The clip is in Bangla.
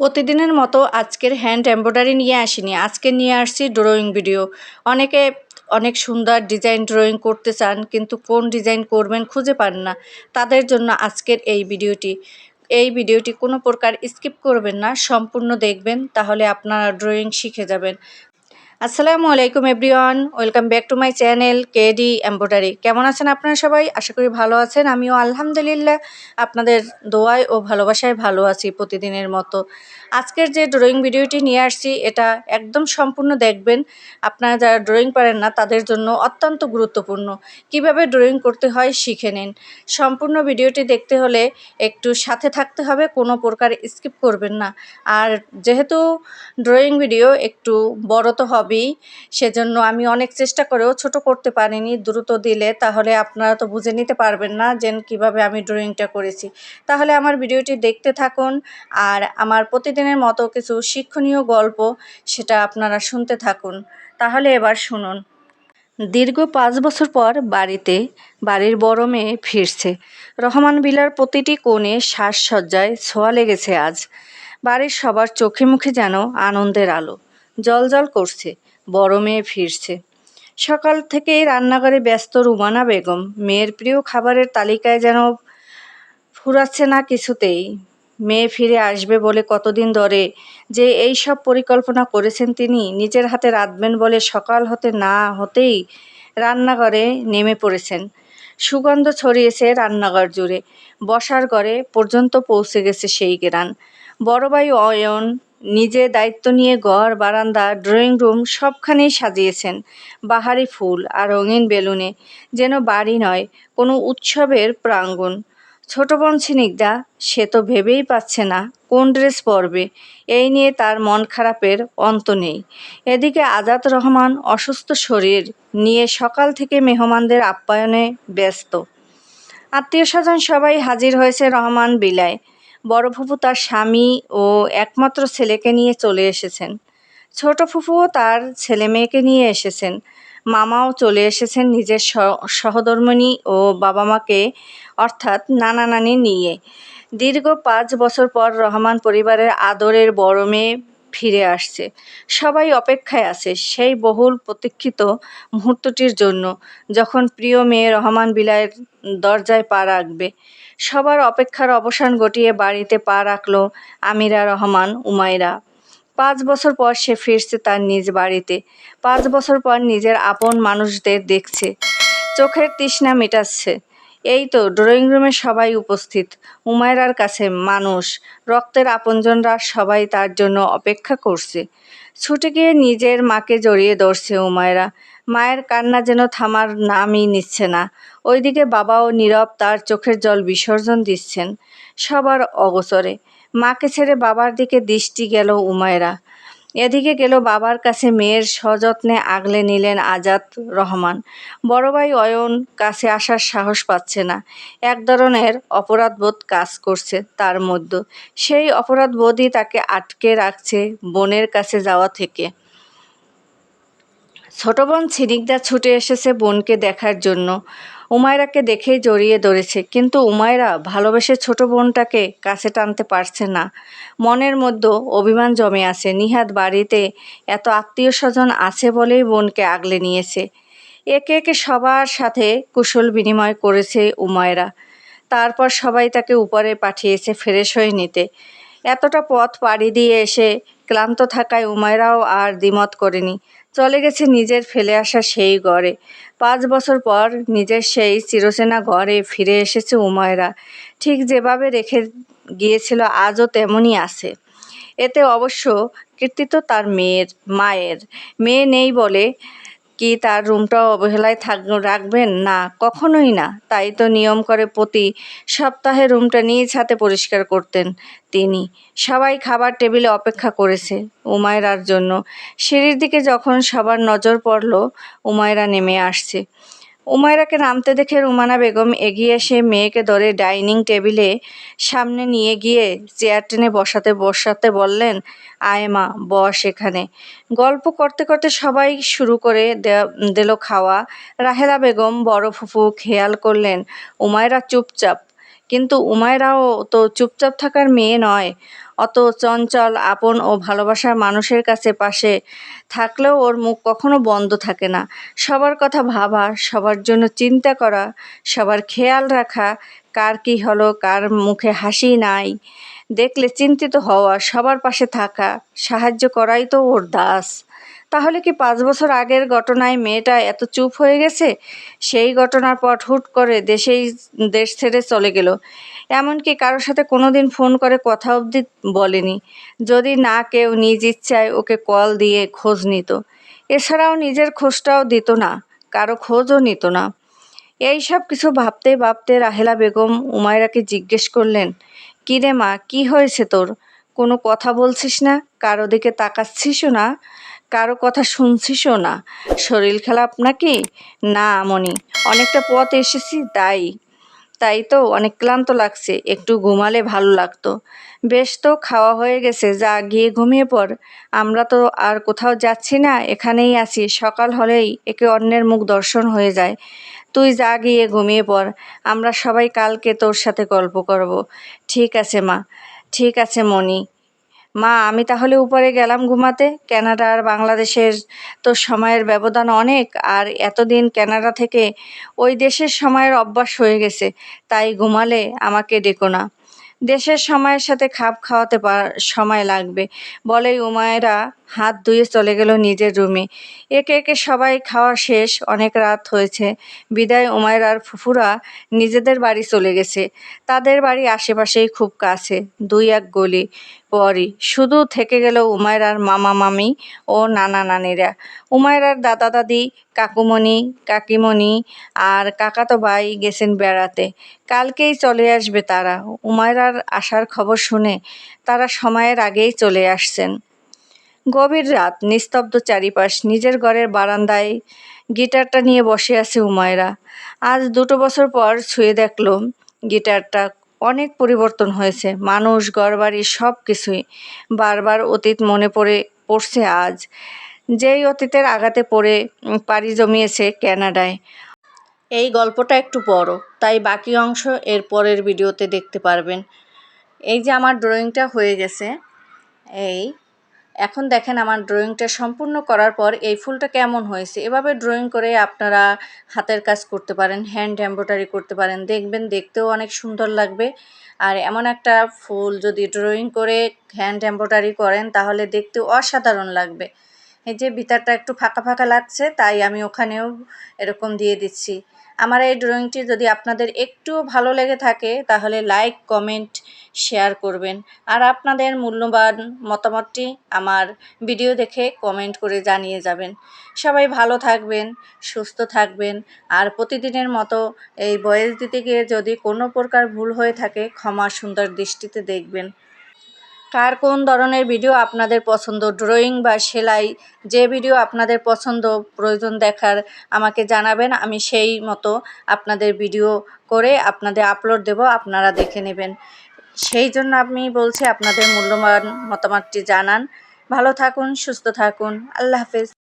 প্রতিদিনের মতো আজকের হ্যান্ড এমব্রয়ডারি নিয়ে আসিনি। আজকে নিয়ে আসছি ড্রয়িং ভিডিও অনেকে অনেক সুন্দর ডিজাইন ড্রয়িং করতে চান, কিন্তু কোন ডিজাইন করবেন খুঁজে পান না। তাদের জন্য আজকের এই ভিডিওটি এই ভিডিওটি কোনো প্রকার স্কিপ করবেন না, সম্পূর্ণ দেখবেন, তাহলে আপনারা ড্রয়িং শিখে যাবেন। আসসালামু আলাইকুম everyone, welcome back to my channel KD embroidery কেমন আছেন আপনারা সবাই? আশা করি ভালো আছেন। আমিও আলহামদুলিল্লাহ আপনাদের দোয়ায় ও ভালোবাসায় ভালো আছি প্রতিদিনের মতো। আজকের যে ড্রয়িং ভিডিওটি নিয়ে আসছি, এটা একদম সম্পূর্ণ দেখবেন। আপনারা যারা ড্রয়িং পারেন না, তাদের জন্য অত্যন্ত গুরুত্বপূর্ণ। কীভাবে ড্রয়িং করতে হয় শিখে নিন। সম্পূর্ণ ভিডিওটি দেখতে হলে একটু সাথে থাকতে হবে, কোনো প্রকার স্কিপ করবেন না। আর যেহেতু ড্রয়িং ভিডিও একটু বড় তো হবেই সেজন্য আমি অনেক চেষ্টা করেও ছোট করতে পারিনি, দ্রুত দিলে তাহলে আপনারা তো বুঝে নিতে পারবেন না যে কীভাবে আমি ড্রয়িংটা করেছি। তাহলে আমার ভিডিওটি দেখতে থাকুন আর আমার প্রতিদিনের মতো কিছু শিক্ষণীয় গল্প সেটা আপনারা শুনতে থাকুন। তাহলে এবার শুনুন। দীর্ঘ পাঁচ বছর পর বাড়িতে বাড়ির বড় মেয়ে ফিরছে। রহমান বিলার প্রতিটি কোণে সাজসজ্জায় ছোঁয়া লেগেছে আজ। বাড়ির সবার চোখে মুখে যেন আনন্দের আলো। জল করছে, বড় মেয়ে ফিরছে। সকাল থেকেই রান্নাঘরে ব্যস্ত রুমানা বেগম, মেয়ের প্রিয় খাবারের তালিকায় যেন ফুরাচ্ছে না কিছুতেই। মেয়ে ফিরে আসবে বলে কতদিন ধরে যে এই সব পরিকল্পনা করেছেন তিনি, নিজের হাতে রাঁধবেন বলে সকাল হতে না হতেই রান্নাঘরে নেমে পড়েছেন। সুগন্ধ ছড়িয়েছে রান্নাঘর জুড়ে। বসার ঘরে পর্যন্ত পৌঁছে গেছে সেই গেরান বড় ভাই অয়ন নিজে দায়িত্ব নিয়ে ঘর, বারান্দা, ড্রয়িং রুম সবখানেই সাজিয়েছেন। বাহারি ফুল আর রঙিন বেলুনে যেন বাড়ি নয়, কোনো উৎসবের প্রাঙ্গণ। ছোট বোন ছিনিকদা সে তো ভেবেই পাচ্ছে না কোন ড্রেস পরবে। এই নিয়ে তার মন খারাপের অন্ত নেই। এদিকে আজাদ রহমান অসুস্থ শরীর নিয়ে সকাল থেকে মেহমানদের আপ্যায়নে ব্যস্ত। আত্মীয় স্বজন সবাই হাজির হয়েছে রহমান বিলায় বড় ফুফু তার স্বামী ও একমাত্র ছেলেকে নিয়ে চলে এসেছেন। ছোট ফুফুও তার ছেলে মেয়েকে নিয়ে এসেছেন। মামাও চলে এসেছেন নিজের সহধর্মিণী ও বাবা মাকে অর্থাৎ নানা নানি নিয়ে। দীর্ঘ পাঁচ বছর পর রহমান পরিবারের আদরের বড় মেয়ে ফিরে আসছে। সবাই অপেক্ষায় আছে সেই বহুল প্রতীক্ষিত মুহূর্তটির জন্য, যখন প্রিয় মেয়ে রহমান বিলায়ের দরজায় পা রাখবে। সবার অপেক্ষার অবসান ঘটিয়ে বাড়িতে পা রাখল আমিরা রহমান, উমাইরা। পাঁচ বছর পর সে ফিরছে তার নিজ বাড়িতে। পাঁচ বছর পর নিজের আপন মানুষদের দেখছে। চোখের তৃষ্ণা মেটাচ্ছে। এই তো ড্রয়িং রুমে সবাই উপস্থিত। উমায়রার কাছে মানুষ। রক্তের আপনজনরা সবাই তার জন্য অপেক্ষা করছে। ছুটে গিয়ে নিজের মাকে জড়িয়ে ধরছে উমায়রা মায়ের কান্না যেন থামার নামই নিচ্ছে না। ওইদিকে বাবাও নীরব তার চোখের জল বিসর্জন দিচ্ছেন। সবার অগচরে। মাকে ছেড়ে বাবার দিকে দৃষ্টি গেল উমায়রা এদিকে গেল বাবার কাছে মেয়ের সযত্নে আগলে নিলেন আজাদ রহমান। বড় ভাই অয়ন কাছে আসার সাহস পাচ্ছে না। এক ধরনের অপরাধবোধ কাজ করছে তার মধ্যে। সেই অপরাধবোধই তাকে আটকে রাখছে বোনের কাছে যাওয়া থেকে। ছোট বোন ছিনিকদা ছুটে এসেছে বোনকে দেখার জন্য। উমায়রাকে দেখেই জড়িয়ে ধরেছে, কিন্তু উমায়রা ভালোবেসে ছোট বোনটাকে কাছে টানতে পারছে না। মনের মধ্যে অভিমান জমে আছে নিহাত বাড়িতে এত আত্মীয় স্বজন আছে বলেই বোনকে আগলে নিয়েছে। একে একে সবার সাথে কুশল বিনিময় করেছে উমায়রা। তারপর সবাই তাকে উপরে পাঠিয়েছে ফ্রেশ হয়ে নিতে। এতটা পথ পাড়ি দিয়ে এসে ক্লান্ত থাকায় উমায়রাও আর দ্বিমত করেনি। চলে গেছে নিজের ফেলে আসা সেই গড়ে। পাঁচ বছর পর নিজের সেই চিরসেনা গড়ে ফিরে এসেছে উমায়রা ঠিক যেভাবে রেখে গিয়েছিল, আজও তেমনই আছে। এতে অবশ্য কৃতিত্ব তার মেয়ের, মায়ের। মেয়ে নেই বলে কি তার রুমটাও অবহেলায় থাক, রাখবেন? না, কখনোই না। তাই তো নিয়ম করে প্রতি সপ্তাহে রুমটা নিয়ে ছাতে পরিষ্কার করতেন তিনি। সবাই খাবার টেবিলে অপেক্ষা করেছে উমায়রার জন্য। সিঁড়ির দিকে যখন সবার নজর পড়ল উমায়রা নেমে আসছে। উমায়রাকে নামতে দেখে রুমানা বেগম এগিয়ে এসে মেয়েকে ধরে ডাইনিং টেবিলে সামনে নিয়ে গিয়ে চেয়ার টেনে বসাতে বসাতে বললেন, আয় মা, বস এখানে। গল্প করতে করতে সবাই শুরু করে দিল খাওয়া। রাহেলা বেগম বড় ফুফু খেয়াল করলেন উমায়রা চুপচাপ। কিন্তু উমায়রাও তো চুপচাপ থাকার মেয়ে নয়। অত চঞ্চল, আপন ও ভালোবাসার মানুষের কাছে পাশে থাকলেও ওর মুখ কখনো বন্ধ থাকে না। সবার কথা ভাবা, সবার জন্য চিন্তা করা, সবার খেয়াল রাখা, কার কী হলো, কার মুখে হাসি নাই। দেখলে চিন্তিত হওয়া, সবার পাশে থাকা, সাহায্য করাই তো ওর দাস। তাহলে কি পাঁচ বছর আগের ঘটনায় মেয়েটা এত চুপ হয়ে গেছে? সেই ঘটনার পর হুট করে দেশেই, দেশ ছেড়ে চলে গেল। এমনকি কারোর সাথে কোনো দিন ফোন করে কথা অবধি বলেনি। যদি না কেউ নিজ ইচ্ছায় ওকে কল দিয়ে খোঁজ নিত। এছাড়াও নিজের খোঁজটাও দিত না, কারও খোঁজও নিত না। এই সব কিছু ভাবতে ভাবতে রাহেলা বেগম উমায়রাকে জিজ্ঞেস করলেন, কী রে মা, কী হয়েছে তোর? কোনো কথা বলছিস না? কারও দিকে তাকাচ্ছিসও না? কারও কথা শুনছিসও না। শরীর খারাপ নাকি? না, মনি, অনেকটা পথ এসেছি তাই। তাই তো, অনেক ক্লান্ত লাগছে, একটু ঘুমালে ভালো লাগতো। বেশ তো, খাওয়া হয়ে গেছে, যা গিয়ে ঘুমিয়ে পড়। আমরা তো আর কোথাও যাচ্ছি না, এখানেই আছি, সকাল হলেই একে অন্যের মুখ দর্শন হয়ে যায়। তুই যা গিয়ে ঘুমিয়ে পড়, আমরা সবাই কালকে তোর সাথে গল্প করব। ঠিক আছে মা, ঠিক আছে মনি। মা, আমি তাহলে উপরে গেলাম ঘুমাতে। কানাডা আর বাংলাদেশের তো সময়ের ব্যবধান অনেক, আর এতদিন কানাডা থেকে ওই দেশের সময়ের অভ্যাস হয়ে গেছে, তাই ঘুমালে আমাকে ডেকো না। দেশের সময়ের সাথে খাপ খাওয়াতে সময় লাগবে। বলেই উমায়েরা হাত ধুয়ে চলে গেল নিজের রুমে। একে একে সবাই খাওয়া শেষ, অনেক রাত হয়েছে। বিদায় উমায়রার ফুফুরা নিজেদের বাড়ি চলে গেছে। তাদের বাড়ি আশেপাশেই খুব কাছে, দুই এক গলি। পরই। শুধু থেকে গেল উমায়রার মামা মামি ও নানা নানিরা। উমায়রার দাদা দাদি, কাকুমণি, কাকিমণি আর কাকাতো ভাই গেছেন বেড়াতে। কালকেই চলে আসবে তারা। উমায়রার আসার খবর শুনে তারা সময়ের আগেই চলে আসছেন। গভীর রাত, নিস্তব্ধ চারিপাশ, নিজের ঘরের বারান্দায় গিটারটা নিয়ে বসে আছে উমায়রা আজ দুটো বছর পর ছুঁয়ে দেখল গিটারটা। অনেক পরিবর্তন হয়েছে। মানুষ গড়বাড়ি সব কিছুই বারবার অতীত মনে পড়ে, পড়ছে আজ। যেই অতীতের আঘাতে পড়ে পাড়ি জমিয়েছে ক্যানাডায়। এই গল্পটা একটু বড় তাই বাকি অংশ এর পরের ভিডিওতে দেখতে পারবেন। এই যে আমার ড্রয়িংটা হয়ে গেছে, এই এখন দেখেন আমার ড্রয়িংটা সম্পূর্ণ করার পর এই ফুলটা কেমন হয়েছে। এভাবে ড্রয়িং করে আপনারা হাতের কাজ করতে পারেন হ্যান্ড এম্ব্রয়ডারি করতে পারেন। দেখবেন দেখতেও অনেক সুন্দর লাগবে। আর এমন একটা ফুল যদি ড্রয়িং করে হ্যান্ড এম্ব্রয়ডারি করেন, তাহলে দেখতে অসাধারণ লাগবে। এই যে ভিতরটা একটু ফাঁকা ফাঁকা লাগছে, তাই আমি ওখানেও এরকম দিয়ে দিচ্ছি। আমার এই ড্রয়িংটি যদি আপনাদের একটুও ভালো লেগে থাকে, তাহলে লাইক কমেন্ট শেয়ার করবেন। আর আপনাদের মূল্যবান মতামতটি আমার ভিডিও দেখে কমেন্ট করে জানিয়ে যাবেন। সবাই ভালো থাকবেন, সুস্থ থাকবেন, আর প্রতিদিনের মতো এই বয়স দিতে গিয়ে যদি কোনো প্রকার ভুল হয়ে থাকে, ক্ষমা সুন্দর দৃষ্টিতে দেখবেন। কার কোন ধরনের ভিডিও আপনাদের পছন্দ? ড্রয়িং বা সেলাই? যে ভিডিও আপনাদের পছন্দ, প্রয়োজন দেখার আমাকে জানাবেন, আমি সেই মতো আপনাদের ভিডিও করে আপনাদের আপলোড দেব, আপনারা দেখে নেবেন। সেই জন্য আমি বলছি, আপনাদের মূল্যবান মতামতটি জানান। ভালো থাকুন, সুস্থ থাকুন। আল্লাহ হাফেজ।